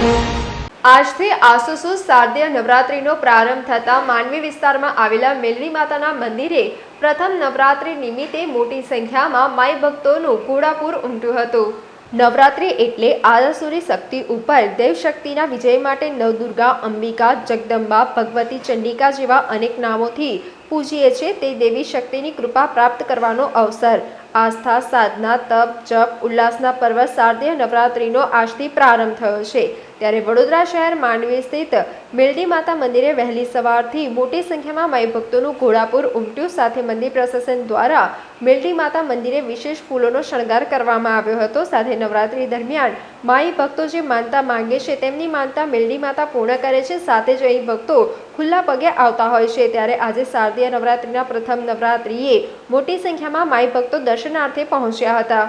આજથી આસુસુ શારદીય નવરાત્રિનો પ્રારંભ થતાં માંડવી વિસ્તારમાં આવેલા મેલરી માતાના મંદિરે પ્રથમ નવરાત્રિ નિમિત્તે મોટી સંખ્યામાં માય ભક્તોનું ઘોડાપૂર ઉમટ્યું હતું. નવરાત્રિ એટલે આદસુરી શક્તિ ઉપર દેવશક્તિના વિજય માટે નવદુર્ગા, અંબિકા, જગદંબા, ભગવતી ચંડિકા જેવા અનેક નામોથી પૂજીએ છે તે દેવી શક્તિની કૃપા પ્રાપ્ત કરવાનો અવસર. આસ્થા, સાધના, તપ, જપ, ઉલ્લાસના પર્વ શારદીય નવરાત્રિનો આજથી પ્રારંભ થયો છે. ત્યારે વડોદરા શહેર માંડવી સ્થિત મેલડી માતા મંદિરે વહેલી સવારથી મોટી સંખ્યામાં માઈ ભક્તોનું ઘોડાપુર ઉમટ્યું. સાથે મંદિર પ્રશાસન દ્વારા મેલડી માતા મંદિરે વિશેષ ફૂલોનો શણગાર કરવામાં આવ્યો હતો. સાથે નવરાત્રી દરમિયાન માઈ ભક્તો જે માનતા માંગે છે તેમની માનતા મેલડી માતા પૂર્ણ કરે છે. સાથે જ અહીં ભક્તો ખુલ્લા પગે આવતા હોય છે. ત્યારે આજે શારદીય નવરાત્રિના પ્રથમ નવરાત્રિએ મોટી સંખ્યામાં માઈ ભક્તો દર્શનાર્થે પહોંચ્યા હતા.